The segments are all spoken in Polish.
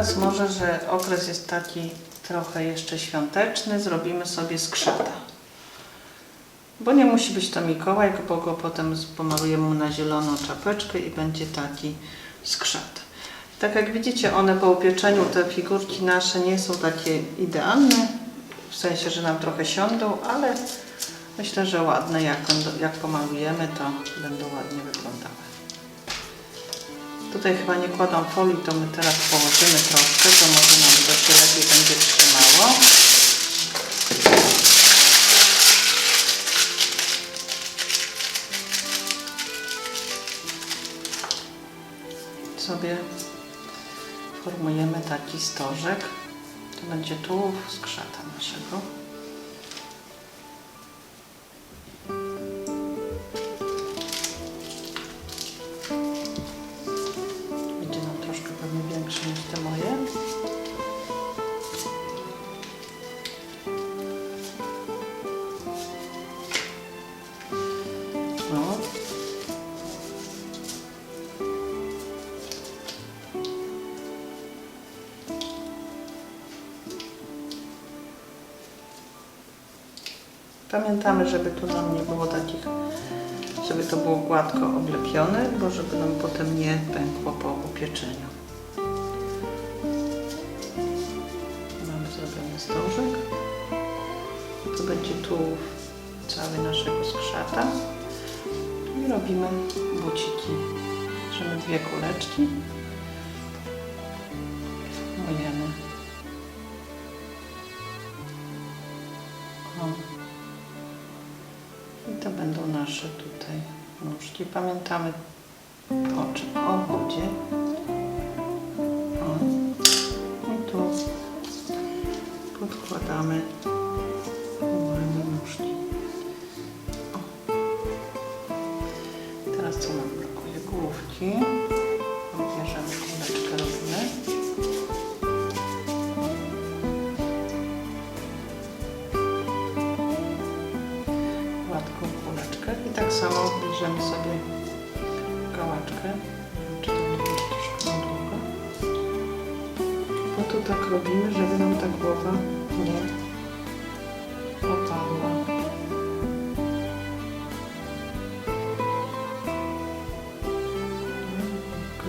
teraz może, że okres jest taki trochę jeszcze świąteczny, zrobimy sobie skrzata. Bo nie musi być to Mikołaj, bo go potem pomalujemy mu na zieloną czapeczkę i będzie taki skrzat. Tak jak widzicie, one po upieczeniu, te figurki nasze nie są takie idealne, w sensie, że nam trochę siądą, ale myślę, że ładne, jak, jak pomalujemy, to będą ładnie wyglądały. Tutaj chyba nie kładą folii, to my teraz położymy troszkę, to może nam to się lepiej będzie trzymało. Sobie formujemy taki stożek. To będzie tułów skrzata naszego. Pamiętamy, żeby tu nam nie było takich, żeby to było gładko oblepione, bo żeby nam potem nie pękło po upieczeniu. Mamy zrobiony stożek. To będzie tu cały naszego skrzata. I robimy buciki. Bierzemy dwie kuleczki. Formujemy. I to będą nasze tutaj nóżki. Pamiętamy o czym? O wodzie. O. I tu podkładamy samo bierzemy sobie wiem, czy to nie będzie troszkę długo. No tu tak robimy, żeby nam ta głowa nie opadła.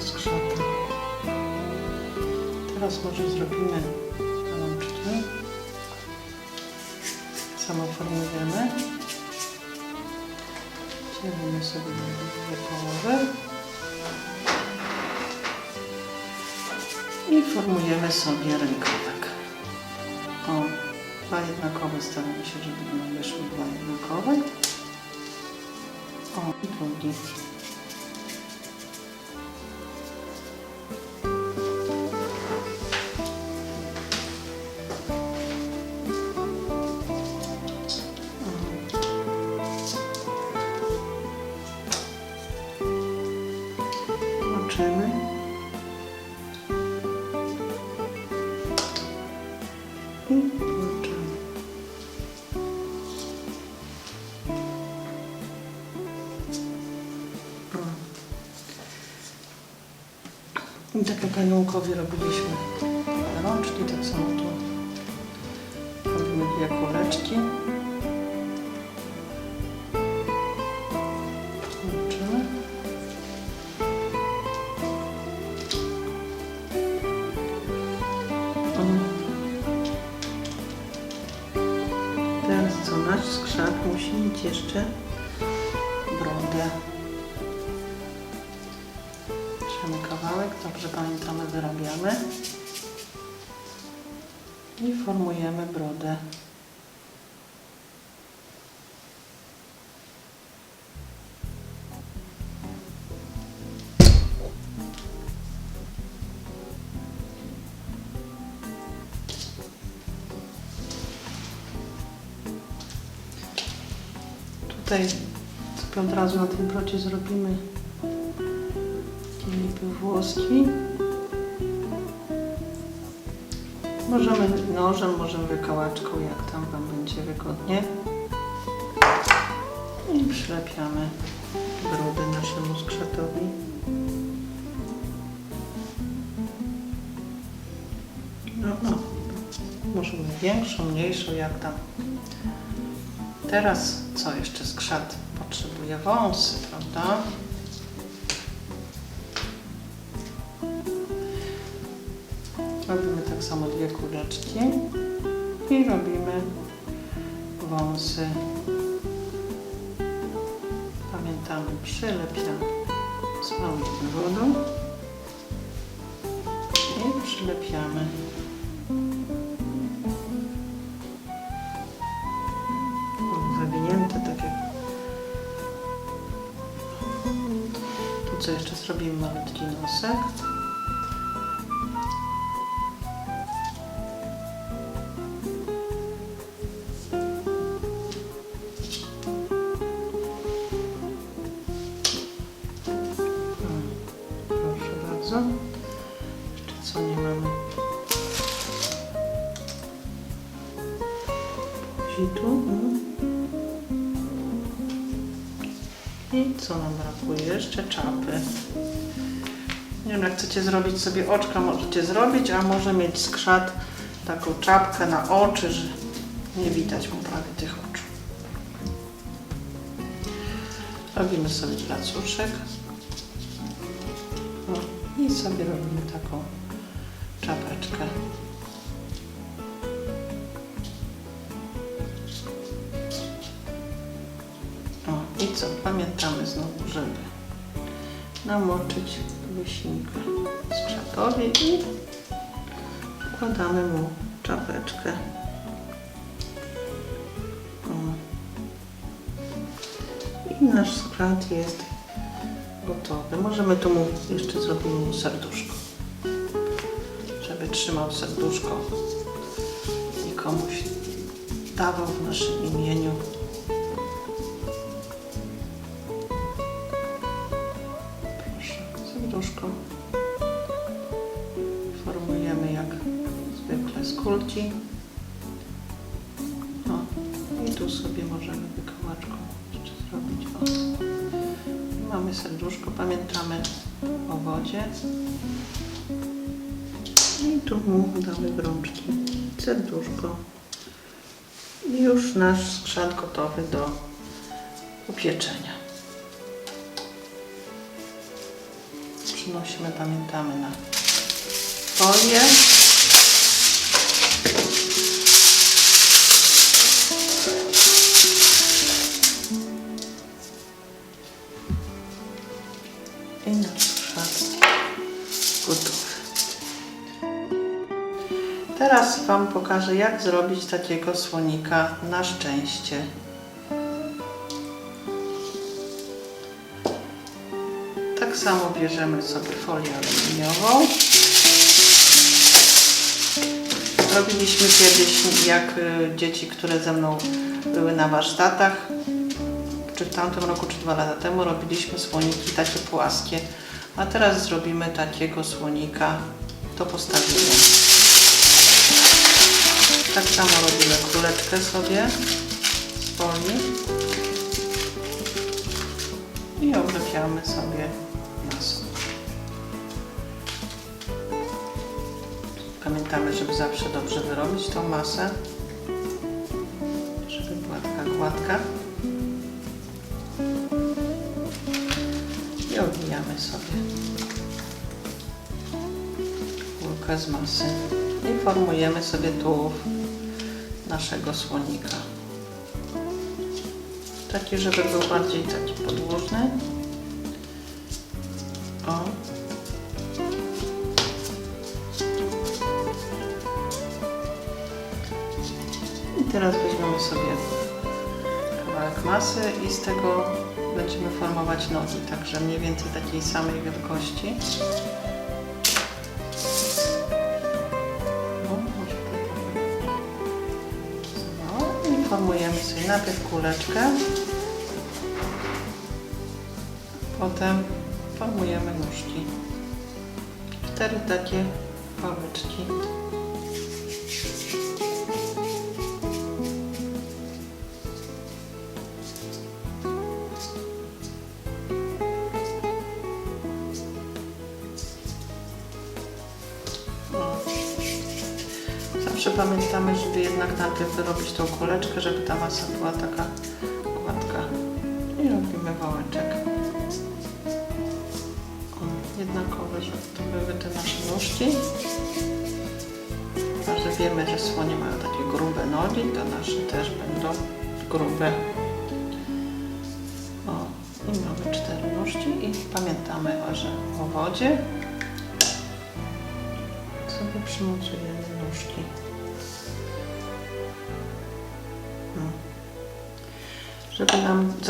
Skrzata. Teraz może zrobimy rączki. Samo formujemy. Dzielimy sobie dwie połowy. I formujemy sobie rękawek. O, dwa jednakowe staramy się, żeby nam wyszły dwa jednakowe. O, i drugi. O. I tak jak aniołkowi robiliśmy rączki, tak samo tu robimy dwie kuleczki. Teraz co, nasz skrzat musi mieć jeszcze brodę. Dobrze pamiętamy, wyrabiamy. I formujemy brodę. Tutaj sobie od razu na tym brodzie zrobimy włoski. Możemy nożem, możemy wykałaczką, jak tam Wam będzie wygodnie. I przylepiamy brody naszemu skrzatowi. Możemy większą, mniejszą, jak tam. Teraz co jeszcze skrzat? Potrzebuje wąsy, prawda? Robimy tak samo dwie kuleczki i robimy wąsy. Pamiętamy, przylepiamy z małym wodą i przylepiamy. Zawinięte tak tu co jeszcze zrobimy malutki nosek. Bardzo. Jeszcze co nie mamy? Buzi tu. mm. I co nam brakuje? Jeszcze czapy. Nie wiem, jak chcecie zrobić sobie oczka, możecie zrobić, a może mieć skrzat taką czapkę na oczy, że nie widać mu prawie tych oczu. Robimy sobie placuszek. I sobie robimy taką czapeczkę. O, i co? Pamiętamy znowu, żeby namoczyć łysinkę skrzatowi i wkładamy mu czapeczkę. O. I nasz skrat jest gotowy. Możemy tu mu jeszcze zrobić mu serduszko, żeby trzymał serduszko i komuś dawał w naszym imieniu. Proszę, serduszko. Formujemy jak zwykle z kulki. Mamy serduszko, pamiętamy o wodzie. I tu mu damy brączki, serduszko. I już nasz skrzat gotowy do upieczenia. Przynosimy, pamiętamy na folię. Wam pokażę, jak zrobić takiego słonika na szczęście. Tak samo bierzemy sobie folię aluminiową. Robiliśmy kiedyś, jak y, dzieci, które ze mną były na warsztatach, czy w tamtym roku, czy dwa lata temu, robiliśmy słoniki takie płaskie. A teraz zrobimy takiego słonika, to postawimy. Tak samo robimy kuleczkę sobie z folii i oblepiamy sobie masą. Pamiętamy, żeby zawsze dobrze wyrobić tą masę, żeby była taka gładka. I owijamy sobie kulkę z masy i formujemy sobie tułów naszego słonika. Taki, żeby był bardziej taki podłużny. O. I teraz weźmiemy sobie kawałek masy i z tego będziemy formować nogi, także mniej więcej takiej samej wielkości. Najpierw kuleczkę, potem formujemy nóżki. Cztery takie pałeczki. Jednak najpierw wyrobić tą kuleczkę, żeby ta masa była taka gładka. I robimy wałeczek. O, jednakowe, żeby to były te nasze nóżki. A że wiemy, że słonie mają takie grube nogi, to nasze też będą grube. O, i mamy cztery nóżki i pamiętamy, że o wodzie sobie przymocujemy nóżki.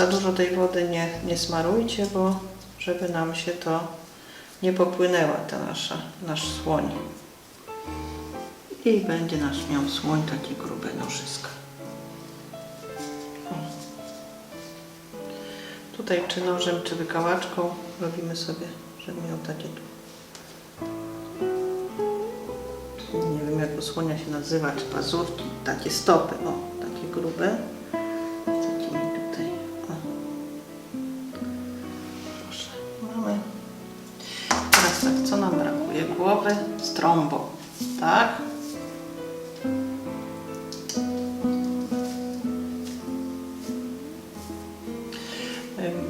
Za dużo tej wody nie, nie smarujcie, bo żeby nam się to nie popłynęła ta nasza, nasz słoń. I będzie nasz miał słoń takie grube nożyska. Tutaj czy nożem, czy wykałaczką robimy sobie, żeby miał takie. Nie wiem jak u słonia się nazywa, czy pazurki, takie stopy, o, takie grube. Głowy z trąbą, tak?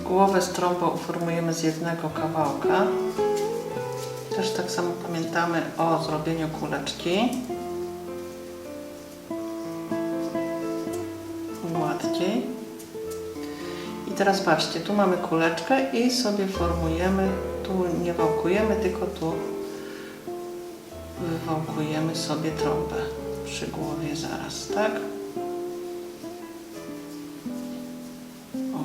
Głowę z trąbą uformujemy z jednego kawałka. Też tak samo pamiętamy o zrobieniu kuleczki. Łatwiej. I teraz patrzcie, tu mamy kuleczkę i sobie formujemy, tu nie wałkujemy, tylko tu wywałkujemy sobie trąbę przy głowie zaraz, tak? O.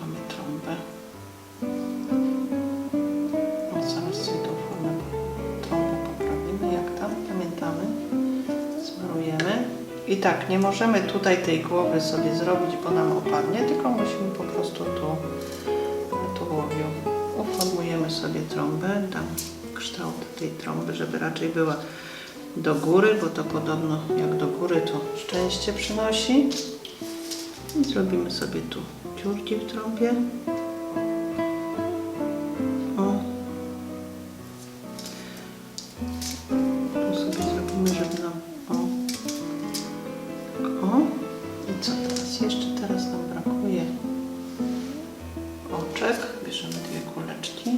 Mamy trąbę. O, zaraz sobie tą formę trąbę poprawimy, jak tam, pamiętamy. Smarujemy. I tak, nie możemy tutaj tej głowy sobie zrobić, bo nam opadnie, tylko musimy po prostu tu, na tułowiu uformujemy sobie trąbę, dam kształt tej trąby, żeby raczej była do góry, bo to podobno jak do góry to szczęście przynosi. I zrobimy sobie tu dziurki w trąbie. O. Tu sobie zrobimy, żeby nam... O. O. I co teraz? Jeszcze teraz Dwie kuleczki.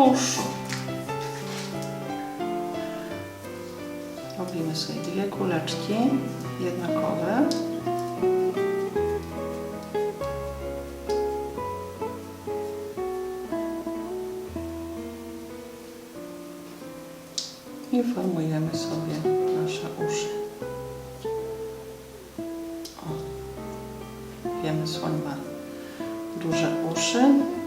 Uszu. Robimy sobie dwie kuleczki jednakowe. I formujemy sobie nasze uszy. O. Wiemy, słoń ma duże uszy.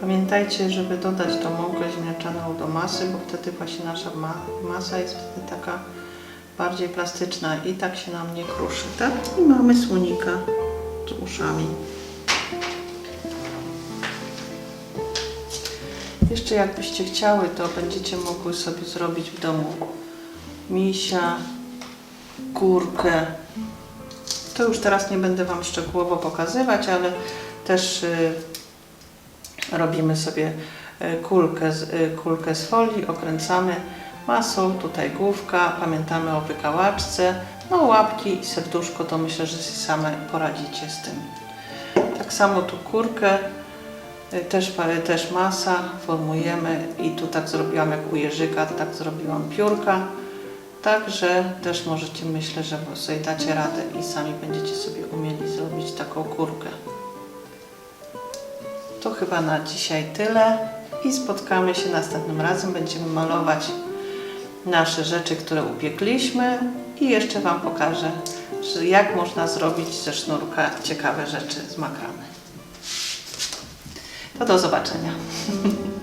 Pamiętajcie, żeby dodać tą mąkę ziemniaczaną do masy, bo wtedy właśnie nasza ma masa jest wtedy taka bardziej plastyczna i tak się nam nie kruszy, tak? I mamy słonika z uszami. Jeszcze jakbyście chciały, to będziecie mogły sobie zrobić w domu misia, kurkę. To już teraz nie będę Wam szczegółowo pokazywać, ale też y, robimy sobie y, kulkę z, y, kulkę z folii, okręcamy masą, tutaj główka, pamiętamy o wykałaczce, no łapki i serduszko, to myślę, że same poradzicie z tym. Tak samo tu kurkę, y, też, też masa, formujemy i tu tak zrobiłam jak u Jerzyka, tak zrobiłam piórka, Także też możecie, myślę, że sobie dacie radę i sami będziecie sobie umieli zrobić taką kurkę. To chyba na dzisiaj tyle i spotkamy się następnym razem. Będziemy malować nasze rzeczy, które upiekliśmy i jeszcze Wam pokażę, jak można zrobić ze sznurka ciekawe rzeczy z makramy. To do zobaczenia.